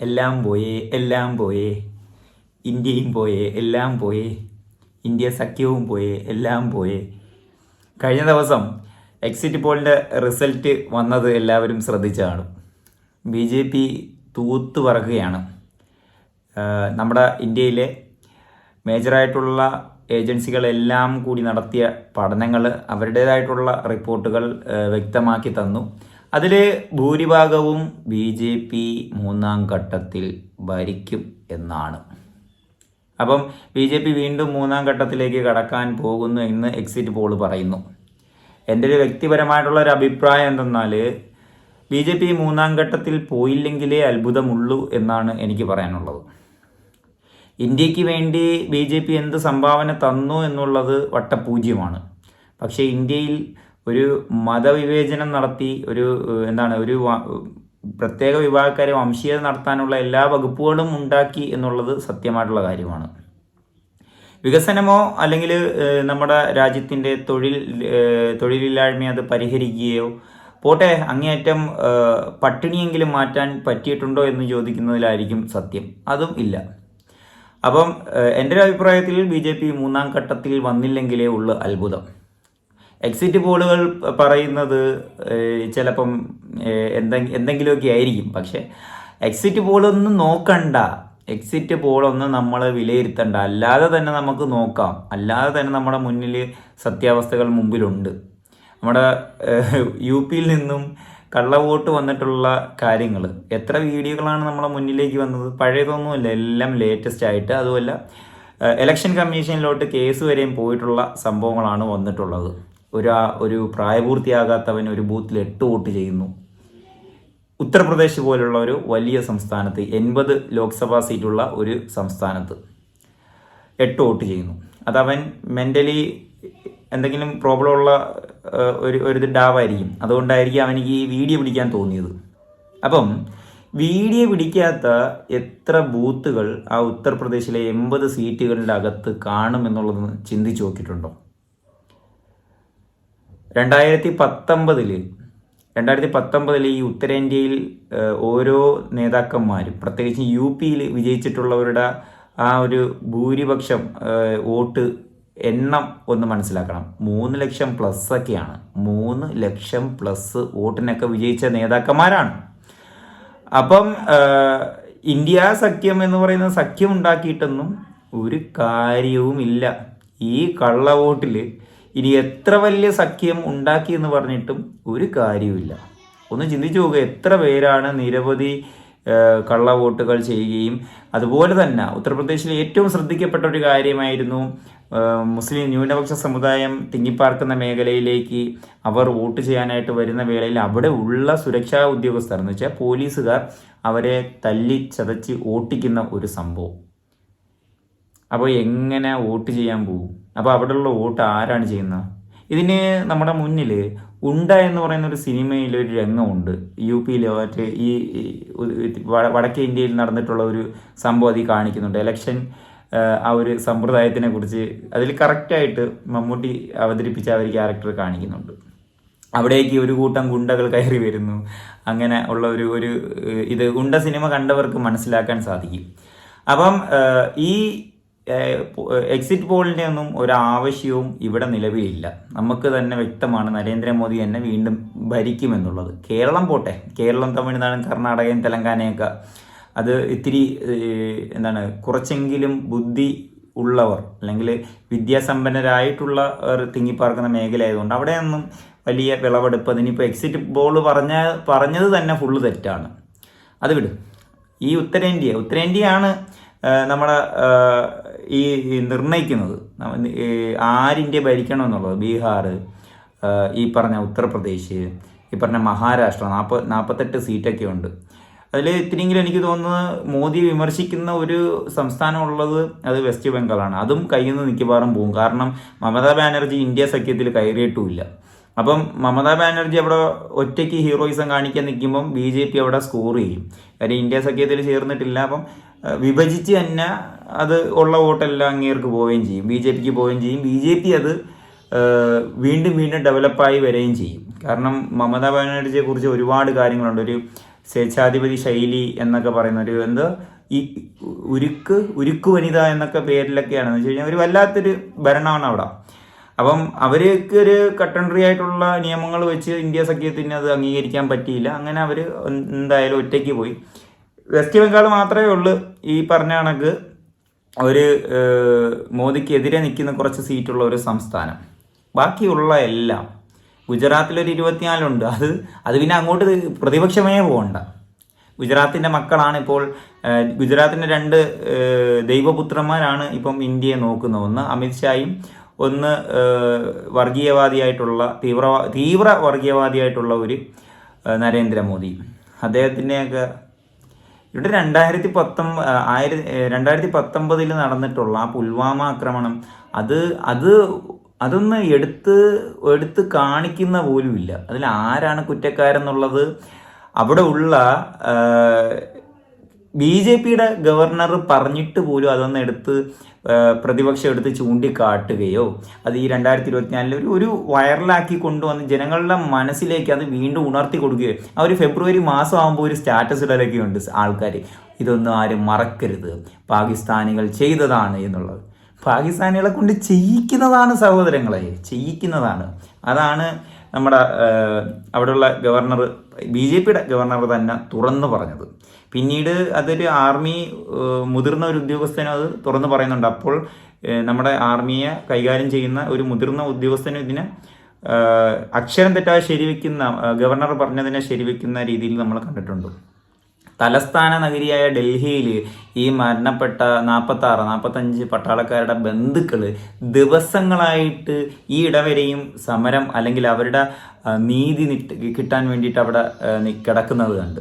എല്ലാം പോയേ എല്ലാം പോയേ. ഇന്ത്യയും പോയേ എല്ലാം പോയേ. ഇന്ത്യ സഖ്യവും പോയേ എല്ലാം പോയേ. കഴിഞ്ഞ ദിവസം എക്സിറ്റ് പോളിന്റെ റിസൾട്ട് വന്നത് എല്ലാവരും ശ്രദ്ധിച്ചതാണ് ബി ജെ പി തൂത്തു പറക്കുകയാണ്. നമ്മുടെ ഇന്ത്യയിലെ മേജറായിട്ടുള്ള ഏജൻസികളെല്ലാം കൂടി നടത്തിയ പഠനങ്ങൾ അവരുടേതായിട്ടുള്ള റിപ്പോർട്ടുകൾ വ്യക്തമാക്കി തന്നു. അതിൽ ഭൂരിഭാഗവും ബി ജെ പി മൂന്നാം ഘട്ടത്തിൽ ഭരിക്കും എന്നാണ്. അപ്പം ബി ജെ പി വീണ്ടും മൂന്നാം ഘട്ടത്തിലേക്ക് കടക്കാൻ പോകുന്നു എന്ന് എക്സിറ്റ് പോൾ പറയുന്നു. എന്റെ ഒരു വ്യക്തിപരമായിട്ടുള്ള ഒരു അഭിപ്രായം എന്തെന്നാൽ ബി ജെ പി മൂന്നാം ഘട്ടത്തിൽ പോയില്ലെങ്കിലേ അത്ഭുതമുള്ളൂ എന്നാണ് എനിക്ക് പറയാനുള്ളത്. ഇന്ത്യയ്ക്ക് വേണ്ടി ബി ജെ പി എന്ത് സംഭാവന തന്നു എന്നുള്ളത് വട്ടപൂജ്യമാണ്. പക്ഷേ ഇന്ത്യയിൽ ഒരു മതവിവേചനം നടത്തി ഒരു എന്താണ് ഒരു പ്രത്യേക വിഭാഗക്കാരെ വംശീയത നടത്താനുള്ള എല്ലാ വകുപ്പുകളും ഉണ്ടാക്കി എന്നുള്ളത് സത്യമായിട്ടുള്ള കാര്യമാണ്. വികസനമോ അല്ലെങ്കിൽ നമ്മുടെ രാജ്യത്തിന്റെ തൊഴിൽ തൊഴിലില്ലായ്മ അത് പരിഹരിക്കുകയോ പോട്ടെ അങ്ങേയറ്റം പട്ടിണിയെങ്കിലും മാറ്റാൻ പറ്റിയിട്ടുണ്ടോ എന്ന് ചോദിക്കുന്നതിലായിരിക്കും സത്യം. അതും ഇല്ല. അപ്പം എന്റെ ഒരു അഭിപ്രായത്തിൽ ബി ജെ പി മൂന്നാം ഘട്ടത്തിൽ വന്നില്ലെങ്കിലേ ഉള്ളു അത്ഭുതം. എക്സിറ്റ് പോളുകൾ പറയുന്നത് ചിലപ്പം എന്തെങ്കിലും എന്തെ- എന്തെങ്കിലുമൊക്കെ ആയിരിക്കും. പക്ഷേ എക്സിറ്റ് പോളൊന്നും നോക്കണ്ട. എക്സിറ്റ് പോളൊന്നും നമ്മൾ വിലയിരുത്തണ്ട. അല്ലാതെ തന്നെ നമുക്ക് നോക്കാം. അല്ലാതെ തന്നെ നമ്മുടെ മുന്നിൽ സത്യാവസ്ഥകൾ മുമ്പിലുണ്ട്. നമ്മുടെ യു പിയിൽ നിന്നും കള്ളവോട്ട് വന്നിട്ടുള്ള കാര്യങ്ങൾ എത്ര വീഡിയോകളാണ് നമ്മുടെ മുന്നിലേക്ക് വന്നത്? പഴയതൊന്നുമല്ല. എല്ലാം ലേറ്റസ്റ്റ് ആയിട്ട്. അതുമല്ല ഇലക്ഷൻ കമ്മീഷനിലോട്ട് കേസ് വരെയും പോയിട്ടുള്ള സംഭവങ്ങളാണ് വന്നിട്ടുള്ളത്. ഒരു ഒരു പ്രായപൂർത്തിയാകാത്തവൻ ഒരു ബൂത്തിൽ എട്ട് വോട്ട് ചെയ്യുന്നു. ഉത്തർപ്രദേശ് പോലുള്ള ഒരു വലിയ സംസ്ഥാനത്ത് എൺപത് ലോക്സഭാ സീറ്റുള്ള ഒരു സംസ്ഥാനത്ത് എട്ട് വോട്ട് ചെയ്യുന്നു. അതവൻ മെന്റലി എന്തെങ്കിലും പ്രോബ്ലം ഉള്ള ഒരു ഒരു ഡാവായിരിക്കും അതുകൊണ്ടായിരിക്കും അവനിക്ക് ഈ വീഡിയോ പിടിക്കാൻ തോന്നിയത്. അപ്പം വീഡിയോ പിടിക്കാത്ത എത്ര ബൂത്തുകൾ ആ ഉത്തർപ്രദേശിലെ എൺപത് സീറ്റുകളുടെ അകത്ത് കാണുമെന്നുള്ളത് ചിന്തിച്ചു നോക്കിയിട്ടുണ്ടോ? രണ്ടായിരത്തി പത്തൊമ്പതിൽ രണ്ടായിരത്തി പത്തൊമ്പതിൽ ഈ ഉത്തരേന്ത്യയിൽ ഓരോ നേതാക്കന്മാരും പ്രത്യേകിച്ച് യു പിയിൽ വിജയിച്ചിട്ടുള്ളവരുടെ ആ ഒരു ഭൂരിപക്ഷം വോട്ട് എണ്ണം ഒന്ന് മനസ്സിലാക്കണം. മൂന്ന് ലക്ഷം പ്ലസ് ഒക്കെയാണ്. മൂന്ന് ലക്ഷം പ്ലസ് വോട്ടിനൊക്കെ വിജയിച്ച നേതാക്കന്മാരാണ്. അപ്പം ഇന്ത്യ സഖ്യം എന്ന് പറയുന്ന സഖ്യം ഉണ്ടാക്കിയിട്ടൊന്നും ഒരു കാര്യവുമില്ല. ഈ കള്ളവോട്ടിൽ ഇനി എത്ര വലിയ സഖ്യം ഉണ്ടാക്കി എന്ന് പറഞ്ഞിട്ടും ഒരു കാര്യവുമില്ല. ഒന്ന് ചിന്തിച്ചു നോക്കുക എത്ര പേരാണ് നിരവധി കള്ള വോട്ടുകൾ ചെയ്യുകയും അതുപോലെ തന്നെ ഉത്തർപ്രദേശിലെ ഏറ്റവും ശ്രദ്ധിക്കപ്പെട്ട ഒരു കാര്യമായിരുന്നു മുസ്ലിം ന്യൂനപക്ഷ സമുദായം തിങ്ങിപ്പാർക്കുന്ന മേഖലയിലേക്ക് അവർ വോട്ട് ചെയ്യാനായിട്ട് വരുന്ന വേളയിൽ അവിടെ ഉള്ള സുരക്ഷാ ഉദ്യോഗസ്ഥർ എന്ന് വെച്ചാൽ പോലീസുകാർ അവരെ തല്ലി ചതച്ച് ഓട്ടിക്കുന്ന ഒരു സംഭവം. അപ്പോൾ എങ്ങനെ വോട്ട് ചെയ്യാൻ പോകും? അപ്പോൾ അവിടെയുള്ള വോട്ട് ആരാണ് ചെയ്യുന്നത്? ഇതിന് നമ്മുടെ മുന്നിൽ ഉണ്ട എന്ന് പറയുന്ന ഒരു സിനിമയിൽ ഒരു രംഗമുണ്ട്. യു പിയിലെ മറ്റേ ഈ വടക്കേ ഇന്ത്യയിൽ നടന്നിട്ടുള്ള ഒരു സംഭവം അതിൽ കാണിക്കുന്നുണ്ട്. ഇലക്ഷൻ ആ ഒരു സമ്പ്രദായത്തിനെ കുറിച്ച് അതിൽ കറക്റ്റായിട്ട് മമ്മൂട്ടി അവതരിപ്പിച്ച ആ ഒരു ക്യാരക്ടർ കാണിക്കുന്നുണ്ട്. അവിടേക്ക് ഒരു കൂട്ടം ഗുണ്ടകൾ കയറി വരുന്നു. അങ്ങനെ ഉള്ള ഒരു ഒരു ഇത് ഗുണ്ട സിനിമ കണ്ടവർക്ക് മനസ്സിലാക്കാൻ സാധിക്കും. അപ്പം ഈ എക്സിറ്റ് പോളിന്റെ ഒന്നും ഒരു ആവശ്യവും ഇവിടെ നിലവിലില്ല. നമുക്ക് തന്നെ വ്യക്തമാണ് നരേന്ദ്രമോദി തന്നെ വീണ്ടും ഭരിക്കുമെന്നുള്ളത്. കേരളം പോട്ടെ. കേരളം തമിഴ്നാടും കർണാടകയും തെലങ്കാനയൊക്കെ. അത് ഇത്തിരി എന്താണ് കുറച്ചെങ്കിലും ബുദ്ധി ഉള്ളവർ അല്ലെങ്കിൽ വിദ്യാസമ്പന്നരായിട്ടുള്ള തിങ്ങിപ്പാർക്കുന്ന മേഖല ആയതുകൊണ്ട് അവിടെയൊന്നും വലിയ വിളവെടുപ്പ്. അതിനിപ്പോൾ എക്സിറ്റ് ബോൾ പറഞ്ഞ പറഞ്ഞത് തന്നെ ഫുള്ള് തെറ്റാണ്. അത് വിടും. ഈ ഉത്തരേന്ത്യ. ഉത്തരേന്ത്യയാണ് നമ്മുടെ ഈ നിർണയിക്കുന്നത് ആരിന്റെ ഈ ഭരിക്കണം എന്നുള്ളത് ബീഹാർ ഈ പറഞ്ഞ ഉത്തർപ്രദേശ് ഈ പറഞ്ഞ മഹാരാഷ്ട്ര നാൽപ്പ നാൽപ്പത്തെട്ട് സീറ്റൊക്കെ ഉണ്ട്. അതിൽ ഇത്തിരിയെങ്കിലും എനിക്ക് തോന്നുന്നത് മോദി വിമർശിക്കുന്ന ഒരു സംസ്ഥാനം ഉള്ളത് അത് വെസ്റ്റ് ബംഗാളാണ്. അതും കയ്യിൽ നിന്ന് പോകും കാരണം മമതാ ബാനർജി ഇന്ത്യ സഖ്യത്തിൽ കയറിയിട്ടുമില്ല. അപ്പം മമതാ ബാനർജി അവിടെ ഒറ്റയ്ക്ക് ഹീറോയിസം കാണിക്കാൻ നിൽക്കുമ്പം ബി ജെ പി അവിടെ സ്കോർ ചെയ്യും. കാര്യം ഇന്ത്യ സഖ്യത്തിൽ ചേർന്നിട്ടില്ല. അപ്പം വിഭജിച്ച് തന്നെ അത് ഉള്ള വോട്ടെല്ലാം അങ്ങേർക്ക് പോവുകയും ചെയ്യും. ബി ജെ പിക്ക് പോവുകയും ചെയ്യും. ബി ജെ പി അത് വീണ്ടും വീണ്ടും ഡെവലപ്പായി വരികയും ചെയ്യും. കാരണം മമതാ ബാനർജിയെ കുറിച്ച് ഒരുപാട് കാര്യങ്ങളുണ്ട്. ഒരു സ്വേച്ഛാധിപതി ശൈലി എന്നൊക്കെ പറയുന്ന ഒരു എന്തോ? ഈ ഉരുക്ക് ഉരുക്ക് വനിത എന്നൊക്കെ പേരിലൊക്കെയാണ്. എന്ന് വെച്ച് കഴിഞ്ഞാൽ ഒരു വല്ലാത്തൊരു ഭരണമാണ് അവിടെ. അപ്പം അവർക്ക് ഒരു കട്ടൻട്രി ആയിട്ടുള്ള നിയമങ്ങൾ വെച്ച് ഇന്ത്യ സഖ്യത്തിന് അത് അംഗീകരിക്കാൻ പറ്റിയില്ല. അങ്ങനെ അവർ എന്തായാലും ഒറ്റയ്ക്ക് പോയി. വെസ്റ്റ് ബംഗാൾ മാത്രമേ ഉള്ളൂ. ഈ പറഞ്ഞ കണക്ക് ഒരു മോദിക്കെതിരെ നിൽക്കുന്ന കുറച്ച് സീറ്റുള്ള ഒരു സംസ്ഥാനം. ബാക്കിയുള്ള എല്ലാം ഗുജറാത്തിലൊരു ഇരുപത്തിനാലുണ്ട് അത് അത് പിന്നെ അങ്ങോട്ട് പ്രതിപക്ഷമേ പോകണ്ട. ഗുജറാത്തിന്റെ മക്കളാണ് ഇപ്പോൾ ഗുജറാത്തിന്റെ രണ്ട് ദൈവപുത്രന്മാരാണ് ഇപ്പം ഇന്ത്യയെ നോക്കുന്നത് ഒന്ന്. അമിത്ഷായും ഒന്ന് വർഗീയവാദിയായിട്ടുള്ള തീവ്ര തീവ്ര വർഗീയവാദിയായിട്ടുള്ള ഒരു നരേന്ദ്രമോദി അദ്ദേഹത്തിന്റെയൊക്കെ ഇവിടെ രണ്ടായിരത്തി പത്തൊമ്പ ആയിരത്തി രണ്ടായിരത്തി പത്തൊമ്പതിൽ നടന്നിട്ടുള്ള ആ പുൽവാമ ആക്രമണം അത് അത് അതൊന്ന് എടുത്ത് എടുത്ത് കാണിക്കുന്ന പോലുമില്ല. അതിൽ ആരാണ് കുറ്റക്കാരെന്നുള്ളത്? അവിടെ ഉള്ള ബി ജെ പിയുടെ ഗവർണർ പറഞ്ഞിട്ട് പോലും അതൊന്ന് എടുത്ത് പ്രതിപക്ഷം എടുത്ത് ചൂണ്ടിക്കാട്ടുകയോ അത് ഈ രണ്ടായിരത്തി ഇരുപത്തിനാലിൽ ഒരു ഒരു വൈറലാക്കി കൊണ്ടുവന്ന് ജനങ്ങളുടെ മനസ്സിലേക്ക് അത് വീണ്ടും ഉണർത്തി കൊടുക്കുകയോ. ആ ഒരു ഫെബ്രുവരി മാസം ആകുമ്പോൾ ഒരു സ്റ്റാറ്റസ് ഇടലൊക്കെ ഉണ്ട് ആൾക്കാർ ഇതൊന്നും ആരും മറക്കരുത്. പാകിസ്ഥാനികൾ ചെയ്തതാണ് എന്നുള്ളത്. പാകിസ്ഥാനികളെ കൊണ്ട് ചെയ്യിക്കുന്നതാണ് സഹോദരങ്ങളെ ചെയ്യിക്കുന്നതാണ്. അതാണ് നമ്മുടെ അവിടെയുള്ള ഗവർണർ ബി ജെ പിയുടെ ഗവർണർ തന്നെ തുറന്നു പറഞ്ഞത്. പിന്നീട് അതൊരു ആർമി മുതിർന്ന ഒരു ഉദ്യോഗസ്ഥനും അത് തുറന്നു പറയുന്നുണ്ട്. അപ്പോൾ നമ്മുടെ ആർമിയെ കൈകാര്യം ചെയ്യുന്ന ഒരു മുതിർന്ന ഉദ്യോഗസ്ഥനും ഇതിനെ അക്ഷരം തെറ്റാതെ ശരിവെക്കുന്ന ഗവർണർ പറഞ്ഞതിനെ ശരിവെക്കുന്ന രീതിയിൽ നമ്മൾ കണ്ടിട്ടുണ്ട്. തലസ്ഥാന നഗരിയായ ഡൽഹിയിൽ ഈ മരണപ്പെട്ട നാൽപ്പത്തി ആറ് നാൽപ്പത്തഞ്ച് പട്ടാളക്കാരുടെ ബന്ധുക്കൾ ദിവസങ്ങളായിട്ട് ഈ ഇടവരെയും സമരം അല്ലെങ്കിൽ അവരുടെ നീതി കിട്ടാൻ വേണ്ടിയിട്ട് അവിടെ കിടക്കുന്നത് കണ്ട്.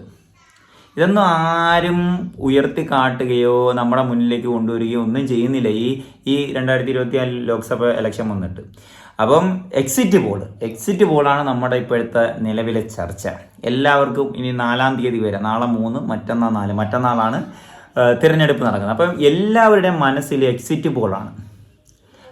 ഇതൊന്നും ആരും ഉയർത്തി കാട്ടുകയോ നമ്മുടെ മുന്നിലേക്ക് കൊണ്ടുവരികയോ ഒന്നും ചെയ്യുന്നില്ല. ഈ ഈ രണ്ടായിരത്തി ഇരുപത്തിനാല് ലോക്സഭ ഇലക്ഷൻ വന്നിട്ട്. അപ്പം എക്സിറ്റ് പോൾ എക്സിറ്റ് പോളാണ് നമ്മുടെ ഇപ്പോഴത്തെ നിലവിലെ ചർച്ച. എല്ലാവർക്കും ഇനി നാലാം തീയതി വരെ നാളെ മൂന്ന് മറ്റന്നാൾ നാല് മറ്റന്നാളാണ് തിരഞ്ഞെടുപ്പ് നടക്കുന്നത്. അപ്പം എല്ലാവരുടെയും മനസ്സിൽ എക്സിറ്റ് പോളാണ്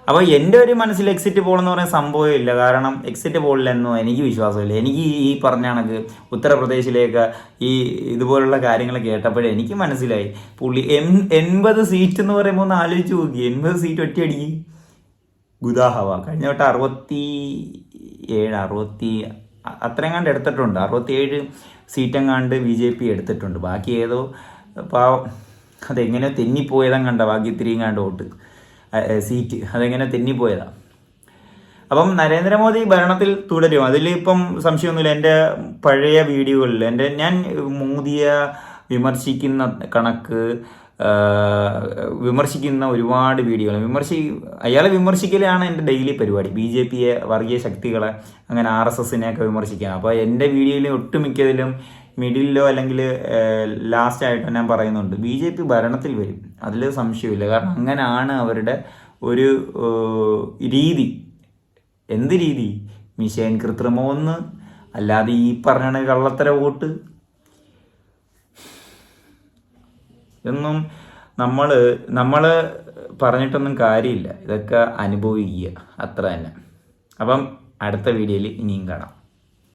അപ്പോൾ എന്റെ ഒരു മനസ്സിൽ എക്സിറ്റ് പോൾ എന്ന് പറയുന്ന ഇല്ല കാരണം എക്സിറ്റ് പോളിലൊന്നും എനിക്ക് വിശ്വാസമില്ല. എനിക്ക് ഈ- പറഞ്ഞ കണക്ക് ഉത്തർപ്രദേശിലേക്ക് ഈ ഇതുപോലുള്ള കാര്യങ്ങൾ കേട്ടപ്പോഴേ എനിക്ക് മനസ്സിലായി. പുള്ളി എൺ എൺപത് സീറ്റ് എന്ന് പറയുമ്പോൾ ഒന്ന് ആലോചിച്ച് നോക്കി. എൺപത് സീറ്റ് ഒറ്റയടിക്ക്. ഗുദാഹവ കഴിഞ്ഞ വട്ടം അറുപത്തി ഏഴ് അറുപത്തി അത്രയും കണ്ട് എടുത്തിട്ടുണ്ട്. അറുപത്തിയേഴ് സീറ്റെങ്ങാണ്ട് ബി ജെ പി എടുത്തിട്ടുണ്ട്. ബാക്കി ഏതോ പാവം അതെങ്ങനെയോ തെന്നിപ്പോയതാ കണ്ട ബാക്കി ഇത്രയും കണ്ട് വോട്ട് എ, സീറ്റ് അതെങ്ങനെ തെന്നിപ്പോയതാ. അപ്പം നരേന്ദ്രമോദി ഭരണത്തിൽ തുടരും അതിൽ ഇപ്പം സംശയമൊന്നുമില്ല. എന്റെ പഴയ വീഡിയോകളിൽ എന്റെ ഞാൻ മോദിയെ വിമർശിക്കുന്ന കണക്ക് വിമർശിക്കുന്ന ഒരുപാട് വീഡിയോകൾ വിമർശി അയാളെ വിമർശിക്കലാണ് എന്റെ ഡെയിലി പരിപാടി. ബി ജെ പിയെ വർഗീയ ശക്തികളെ അങ്ങനെ ആർ എസ് എസിനെയൊക്കെ വിമർശിക്കുക അപ്പോൾ എന്റെ വീഡിയോയിൽ ഒട്ടുമിക്കതിലും മിഡിലോ അല്ലെങ്കിൽ ലാസ്റ്റ് ആയിട്ടോ ഞാൻ പറയുന്നുണ്ട്. ബി ജെ പി ഭരണത്തിൽ വരും. അതിൽ സംശയമില്ല. കാരണം അങ്ങനെയാണ് അവരുടെ ഒരു രീതി. എന്ത് രീതി? മിഷേൻ കൃത്രിമമൊന്ന് അല്ലാതെ ഈ പറഞ്ഞ കള്ളത്തര വോട്ട്. എന്നും നമ്മൾ നമ്മൾ പറഞ്ഞിട്ടൊന്നും കാര്യമില്ല. ഇതൊക്കെ അനുഭവിക്കുക. അത്ര തന്നെ. അപ്പം അടുത്ത വീഡിയോയിൽ ഇനിയും കാണാം.